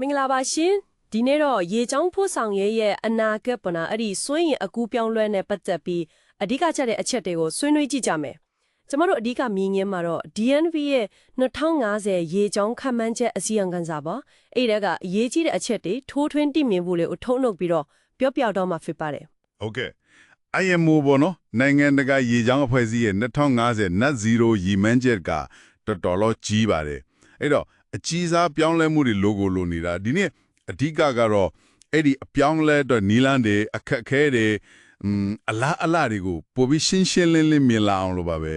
မင်္ဂလာပါရှင်ဒီနေ့တော့ရေချောင်းဖို့ဆောင်ရဲရဲ့အနာဂတ်ပနာအဲ့ဒီစွန့်ရင်အကူပြောင်းလဲနဲ့ပတ်သက်ပြီးအဓိကချက်တဲ့အချက်တွေကိုဆွေးနွေးကြည့်ကြမယ်ကျမတို့အဓိကမြင်ငင်းမှာတော့ DNV ရဲ့2050ရေချောင်းခန့်မှန်းချက်အစီရင်ခံစာပါအဲ့ဒါကအရေးကြီးတဲ့အချက်တွေထိုးထွင်းတည်မြင်ဖို့လေးကိုထုတ်နှုတ်ပြီးတော့ပြောပြတော့မှာဖြစ်ပါတယ်ဟုတ်ကဲ့ IMO ဘောနော်နိုင်ငံတကာရေချောင်းအဖွဲ့အစည်းရဲ့2050 net zero ရည်မှန်းချက်ကတော်တော်လို့ကြီးပါတယ်အဲ့တော့ အကြီးစားပြောင်းလဲမှုတွေ logo လိုနေတာဒီနေ့အဓိကကတော့အဲ့ဒီအပြောင်းလဲတော့နီလန်းတွေအခက်အခဲတွေอืมအလားအလားတွေကိုပိုပြီးရှင်းရှင်းလင်းလင်းမြင်လာအောင်လို့ပါပဲ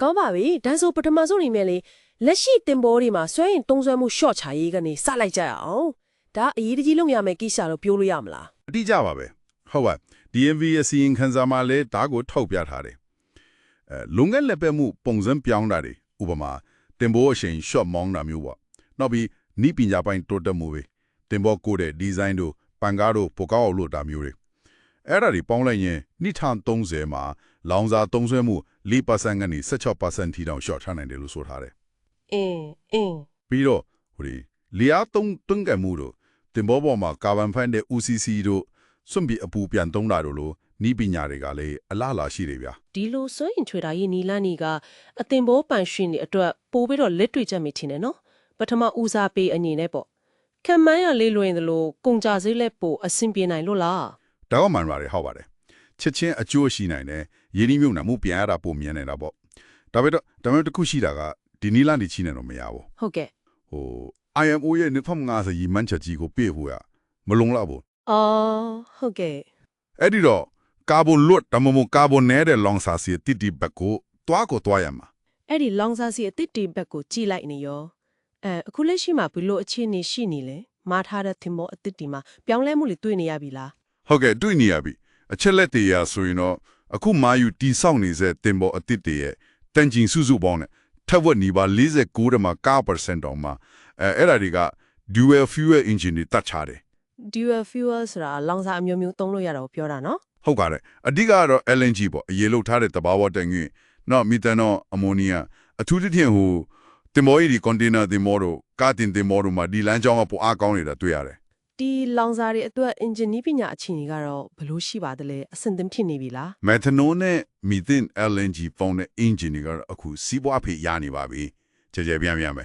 ကောင်းပါပြီဒါဆိုပထမဆုံးနေမယ်လေလက်ရှိတင်ပေါ်တွေမှာစွန့်ရင်တုံးဆွဲမှု short ချရေးကနေစလိုက်ကြရအောင်ဒါအရေးတကြီးလုပ်ရမယ်ကိစ္စတော့ပြောလို့ရမလားအတိအကျပါပဲဟုတ်ပါ DMV ရဲ့စီရင်ခံစာမှာလည်းဒါကိုထောက်ပြထားတယ်အဲလုံငန်းလက်ပဲမှုပုံစံပြောင်းတာတွေဥပမာတင်ဘောအချိန် short မောင်းတာမျိုးပေါ့ နောက်ပြီးနီးပညာပိုင်းတိုးတက်မှုပဲတင်ဘောကိုတဲ့ဒီဇိုင်းတို့ပန်ကားတို့ပိုကောက်အောင်လို့တာမျိုးတွေအဲ့ဒါတွေပေါင်းလိုက်ရင်နိထန်30မှာလောင်စာသုံးစွဲမှု4%ကနေ16%ထိတောင် short ထားနိုင်တယ်လို့ဆိုထားတယ်အင်းအင်းပြီးတော့ဟိုဒီလျာသုံးတွန်းကံမှုတို့တင်ဘောပေါ်မှာကာဗန်ဖိုင်တဲ့ UCC တို့စွန့်ပြီးအပူပြန်သုံးတာတို့လိုနီးပညာတွေကလည်းအလားအလာရှိတယ်ဗျာဒီလိုစွန့်ရင်ထွေတာရေးနီလန်းနေကအတင်ဘောပန်ရှင်တွေအတွက်ပို့ပြီးတော့လက်တွေ့ချက်မိထင်တယ်နော် ပထမဦးစားပေးအနေနဲ့ပေါ့ခံမန်းရလေးလွင်သလိုကုန်ကြစည်းလက်ပို့အဆင်ပြေနိုင်လို့လားဒါကမှန်ပါတယ်ဟုတ်ပါတယ်ချက်ချင်းအကျိုးရှိနိုင်တယ်ရင်းနှီးမြုပ်နှံမှုပြန်ရတာပုံမြင်နေတာပေါ့ဒါပေမဲ့ဒါပေမဲ့တစ်ခုရှိတာကဒီနီလာနေချိနေတော့မရဘူးဟုတ်ကဲ့ဟို IMO ရဲ့2050ရီမန်ချက်ကြီးကိုပြည့်ဖို့ရမလုံလောက်ဘူးအော်ဟုတ်ကဲ့အဲ့ဒီတော့ကာဗွန်လွတ်ဒါမှမဟုတ်ကာဗွန်နဲတဲ့လောင်စာစီတိတိဘက်ကိုတွားကိုတွားရမှာအဲ့ဒီလောင်စာစီအတစ်တီဘက်ကိုကြည့်လိုက်နေရော အဲအခုလက်ရှိမှာဘလို့အခြေအနေရှိနေလဲမားထားတဲ့သင်္ဘောအတစ်တီမှာပြောင်းလဲမှုတွေတွေ့နေရပြီလားဟုတ်ကဲ့တွေ့နေရပြီအချက်လက်တွေရဆိုရင်တော့အခုမာယူတီဆောက်နေတဲ့တင်ပေါ်အတစ်တွေရဲ့တန်ဂျင်စုစုပေါင်းနဲ့ထက်ဝက်နီးပါ49တမှာ9%တောင်မှအဲအဲ့ဒါတွေက dual fuel engine တွေတတ်ချတယ် dual fuel ဆိုတာလောင်စာအမျိုးမျိုးသုံးလို့ရတာကိုပြောတာနော်ဟုတ်ကဲ့အဓိကကတော့ LNG ပေါ့အရေးလို့ထားတဲ့တဘာဝတန်ငွေနော်မီသန်နော်အမိုနီယာအထူးသဖြင့်ဟို တင်မောကြီးဒီကွန်တိန်နာတင်မောတို့ကာတင်တင်မောတို့မှာဒီလမ်းကြောင်းကပိုအားကောင်းနေတာတွေ့ရတယ်ဒီလောင်စာတွေအတွက် engine နည်းပညာအခြေအနေကတော့ဘလို့ရှိပါသလဲအဆင့်သင့်ဖြစ်နေပြီလားမက်သနိုနဲ့မီသင် LNG ပေါင်းတဲ့ engine တွေကတော့အခုစီးပွားဖေးရနေပါပြီကြကြပြန်ပြန်ပဲ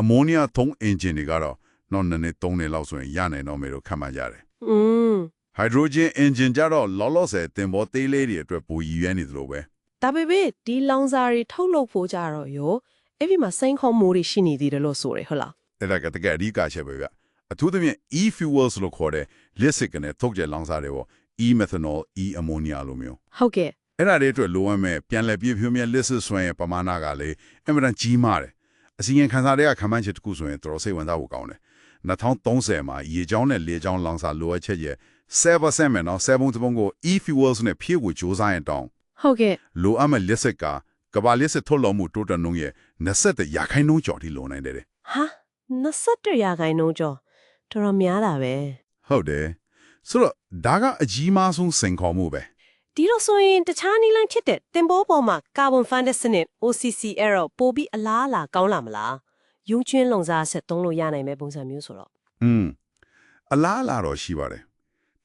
အမိုနီယာသုံး engine တွေကတော့နောက်နှစ်နှစ်သုံးနှစ်လောက်ဆိုရင်ရနိုင်တော့မယ်လို့ခန့်မှန်းကြတယ်อืม hydrogen engine ကြတော့လောလောဆယ်တင်ပေါ်သေးလေးတွေအတွက်ပိုရည်ရွယ်နေသလိုပဲဒါပေမဲ့ဒီလောင်စာတွေထုတ်လုပ်ဖို့ကြတော့ရော အဲ့ဒီမှာစိန်ခေါ်မှုတွေရှိနေသေးတယ်လို့ဆိုရဟုတ်လားအဲ့ဒါကတကယ်အဓိကချက်ပဲဗျအထူးသဖြင့် e-fuels လို့ခေါ်တဲ့ lissig နဲ့ထုတ်ကြလောင်စာတွေပေါ့ e-methanol e-ammonia လိုမျိုးဟုတ်ကဲ့အဲ့ဒါတွေအတွက်လိုအပ်မဲ့ပြန်လည်ပြည့်ဖြိုးမြဲ lissig ဆွမ်းရဲ့ပမာဏကလည်းအင်မတန်ကြီးမားတယ်အစီရင်ခံစာတွေကခံမှန်းချက်တစ်ခုဆိုရင်တော်တော်စိတ်ဝင်စားဖို့ကောင်းတယ်2030မှာရေချောင်းနဲ့လေချောင်းလောင်စာလိုအပ်ချက်ရဲ့7%မယ်နော်7ပုံကို e-fuels နဲ့ဖြည့်ကိုစူးစမ်းရင်တောင်းဟုတ်ကဲ့လိုအပ်မဲ့ lissig က ကဘာ lissig ထုတ်လုပ်မှုတိုးတက်နှုန်းရဲ့20ရာခိုင်နှုန်းကျော်ထိလိုနိုင်တယ်တဲ့ဟာ21ရာခိုင်နှုန်းကျော်တော်တော်များတာပဲဟုတ်တယ်ဆိုတော့ဒါကအကြီးမားဆုံးစင်ခေါ်မှုပဲဒီလိုဆိုရင်တခြားနည်းလမ်းဖြစ်တဲ့တင်ပေါ်ပေါ်မှာကာဗွန်ဖန်တဲ့စနစ် OCC error ပို့ပြီးအလားအလာကောင်းလာမလားယုံကျွင်းလုံစားဆက်သုံးလို့ရနိုင်မဲ့ပုံစံမျိုးဆိုတော့อืมအလားအလာတော့ရှိပါတယ်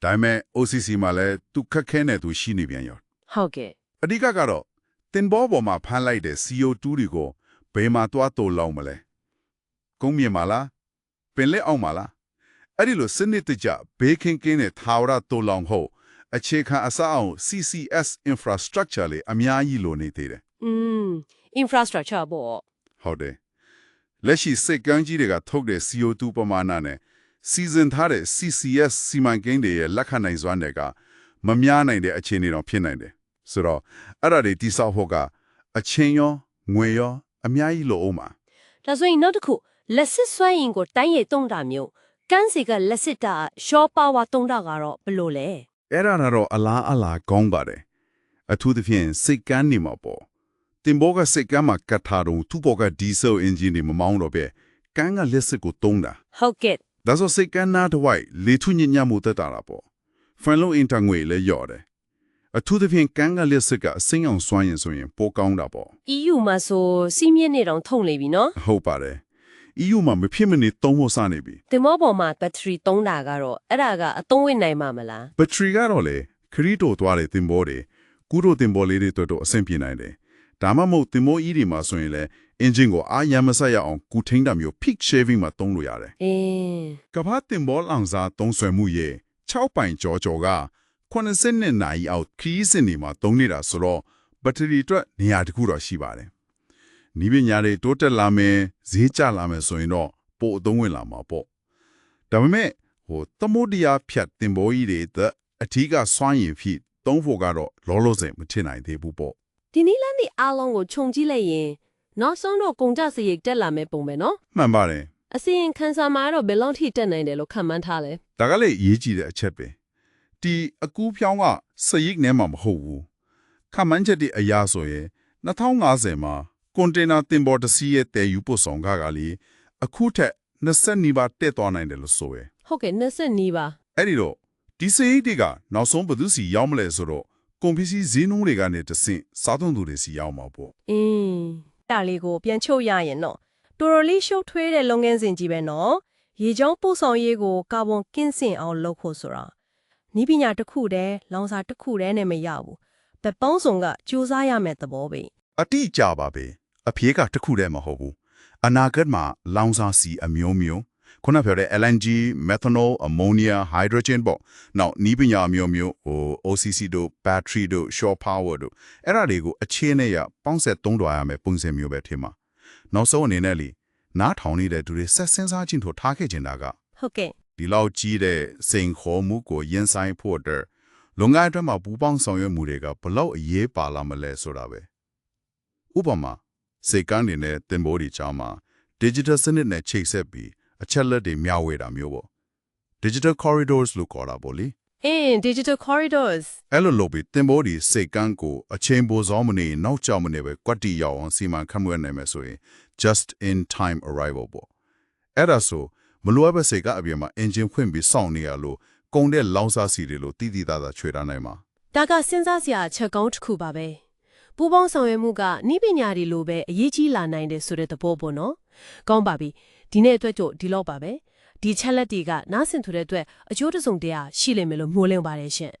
ဒါပေမဲ့ OCC မှာလည်းသူခက်ခဲနေသူရှိနေပြန်ရောဟုတ်ကဲ့အဓိကကတော့ တင်ဘောပေါ်မှာဖမ်းလိုက်တဲ့ CO2 တွေကိုဘယ်မှာသွားတိုးလောင်မလဲကုန်းမြေမှာလားပင်လက်အောင်မှာလားအဲ့ဒီလိုစနစ်တကျဘေးကင်းကင်းနဲ့ထာဝရတိုးလောင်ဖို့အခြေခံအစအောင် CCS infrastructure လေးအများကြီးလိုနေသေးတယ်อืม infrastructure ပေါ့ဟုတ်တယ်လက်ရှိစိတ်ကမ်းကြီးတွေကထုတ်တဲ့ CO2 ပမာဏနဲ့စီစဉ်ထားတဲ့ CCS စီမံကိန်းတွေရဲ့လက်ခံနိုင်စွမ်းတွေကမများနိုင်တဲ့အခြေအနေတော့ဖြစ်နိုင်တယ် ဆိုတော့အဲ့ဒါတွေတိဆောက်ဖို့ကအချင်းရောငွေရောအများကြီးလိုအောင်ပါဒါဆိုရင်နောက်တစ်ခုလက်စစ်စွမ်းရင်ကိုတိုင်းရတုံးတာမျိုးကန်းစီကလက်စစ်တာ short power တုံးတာကတော့ဘယ်လိုလဲအဲ့ဒါကတော့အလားအလာကောင်းပါတယ်အထူးသဖြင့်စိတ်ကမ်းနေမှာပေါ့တင်ဘောကစိတ်ကမ်းမှာကတ်ထားတော့သူ့ဘောကဒီဇယ်အင်ဂျင်တွေမမောင်းတော့ပဲကန်းကလက်စစ်ကိုတုံးတာဟုတ်ကဲ့ဒါဆိုစိတ်ကန်းနာတစ်ဝိုက်လေထုညညမှုတက်တာလားပေါ့ဖန်လုံးအင်တာငွေလည်းရော့တယ် အထူးသဖြင့်ကန်းကလက်စစ်ကအစိမ်းအောင်စွမ်းရင်ဆိုရင်ပိုကောင်းတာပေါ့ EU မှာဆိုစီးမြင့်နေတော့ထုံနေပြီနော်ဟုတ်ပါတယ် EU မှာမဖြစ်မနေသုံးဖို့စနေပြီတင်မောပေါ်မှာဘက်ထရီသုံးတာကတော့အဲ့ဒါကအသုံးဝင်နိုင်မှာမလားဘက်ထရီကတော့လေခရီးတိုသွားတဲ့သင်္ဘောတွေကူးတို့သင်္ဘောလေးတွေတော်တော်အဆင်ပြေနိုင်တယ်ဒါမှမဟုတ်သင်္ဘောကြီးတွေမှာဆိုရင်လည်းအင်ဂျင်ကိုအားရမဆက်ရအောင်ကူထိန်းတာမျိုး peak shaving မှာသုံးလို့ရတယ်အင်းကမ္ဘာတင်ဘောလောင်စာသုံးဆွဲမှုရဲ့6ပိုင်ကြောကြောက 80နှစ်နာရီအောက်ခရီးစဉ်တွေမှာသုံးနေတာဆိုတော့ဘက်ထရီအတွက်နေရာတစ်ခုတော့ရှိပါတယ်။နီးပညာတွေတိုးတက်လာမယ်ဈေးကျလာမယ်ဆိုရင်တော့ပိုအသုံးဝင်လာမှာပေါ့။ဒါပေမဲ့ဟိုသမုဒ္ဒရာဖြတ်တင်ဘောကြီးတွေတဲ့အထီးကစွမ်းရည်ဖြစ်သုံးဖို့ကတော့လောလောဆယ်မထင်နိုင်သေးဘူးပေါ့ဒီနီလန်းဒီအားလုံးကိုခြုံကြည့်လိုက်ရင်နောက်ဆုံးတော့ကုန်ကြစရိတ်တက်လာမယ်ပုံပဲနော်။မှန်ပါတယ်အစီရင်ခံစာမှာတော့ဘယ်လောက်ထိတက်နိုင်တယ်လို့ခန့်မှန်းထားလဲ။ဒါကလည်းအရေးကြီးတဲ့အချက်ပဲ။ ဒီအကူဖြောင်းကစရိတ်နဲ့မှမဟုတ်ဘူး။ခမန်းချက်ဒီအရာဆိုရင်2050မှာကွန်တိန်နာတင်ဘော်တစ်စီးရဲ့တည်ယူပို့ဆောင်ခါကလေးအခုထက်20နီးပါးတက်သွားနိုင်တယ်လို့ဆိုရယ်ဟုတ်ကဲ့20နီးပါအဲ့ဒီတော့ဒီစရိတ်တွေကနောက်ဆုံးဘယ်သူစီရောက်မလဲဆိုတော့ကွန်ပစ္စည်းဈေးနှုန်းတွေကနေတဆင့်စားသုံးသူတွေစီရောက်မှာပေါ့အင်းဒါလေးကိုပြန်ချုပ်ရရင်တော့တော်တော်လေးရှုပ်ထွေးတဲ့လုပ်ငန်းစဉ်ကြီးပဲနော်ရေချောင်းပို့ဆောင်ရေးကိုကာဗွန်ကင်းစင်အောင်လုပ်ဖို့ဆိုတာ နီးပညာတစ်ခုတည်းလောင်စာတစ်ခုတည်းနဲ့မရဘူးဘက်ပေါင်းစုံကစူးစမ်းရမယ်သဘောပဲအတိအကျပါပဲအဖြေကတစ်ခုတည်းမဟုတ်ဘူးအနာဂတ်မှာလောင်စာစီအမျိုးမျိုးခုနပြောတဲ့ LNG methanol ammonia hydrogen ပေါ့နောက်နီးပညာအမျိုးမျိုးဟို OCC တို့ battery တို့ shore power တို့အဲ့ဒါတွေကိုအခြေအနေရပေါင်းဆက်သုံးတော်ရမယ်ပုံစံမျိုးပဲထင်မှာနောက်ဆုံးအနေနဲ့လीနားထောင်နေတဲ့သူတွေဆက်စင်းစားချင်းထို့ထားခဲ့ချင်တာကဟုတ်ကဲ့ ဒီလောက်ကြီးတဲ့စိန်ခေါ်မှုကိုရင်ဆိုင်ဖို့အတွက်လုံငန်းအတွင်းမှာပူပေါင်းဆောင်ရွက်မှုတွေကဘလောက်အရေးပါလာမလဲဆိုတာပဲဥပမာစေကန်းတွေနဲ့တင်ပိုးတွေချောင်းမှာ digital စနစ်နဲ့ချိတ်ဆက်ပြီးအချက်လက်တွေမျှဝေတာမျိုးပေါ့ digital corridors လို့ခေါ်တာပေါ့လေအင်း digital corridors အဲ့လိုလုပ်ပြီးတင်ပိုးတွေစေကန်းကိုအချိန်ပိုစောမနေနောက်ကျမနေပဲကွက်တီရောက်အောင်စီမံခန့်ခွဲနိုင်မယ်ဆိုရင် just in time arrival ပေါ့အဲ့ဒါဆို မလိုအပ်ပဲစေကအပြင်မှာ engine ဖွင့်ပြီးစောင့်နေရလို့ကုန်တဲ့လောင်စာစီတွေလို့တည်တည်သားသားခြွေထားနိုင်မှာဒါကစဉ်းစားစရာအချက်ကောင်းတစ်ခုပါပဲပူပေါင်းဆောင်ရွက်မှုကနိပညာတွေလိုပဲအရေးကြီးလာနိုင်တယ်ဆိုတဲ့သဘောပေါ့နော်ကောင်းပါပြီဒီနေ့အတွက်ကြိုဒီလောက်ပါပဲဒီချက်လက်တွေကနားဆင်သူတဲ့အတွက်အကျိုးတစုံတရာရှိလိမ့်မယ်လို့မျှော်လင့်ပါတယ်ရှင်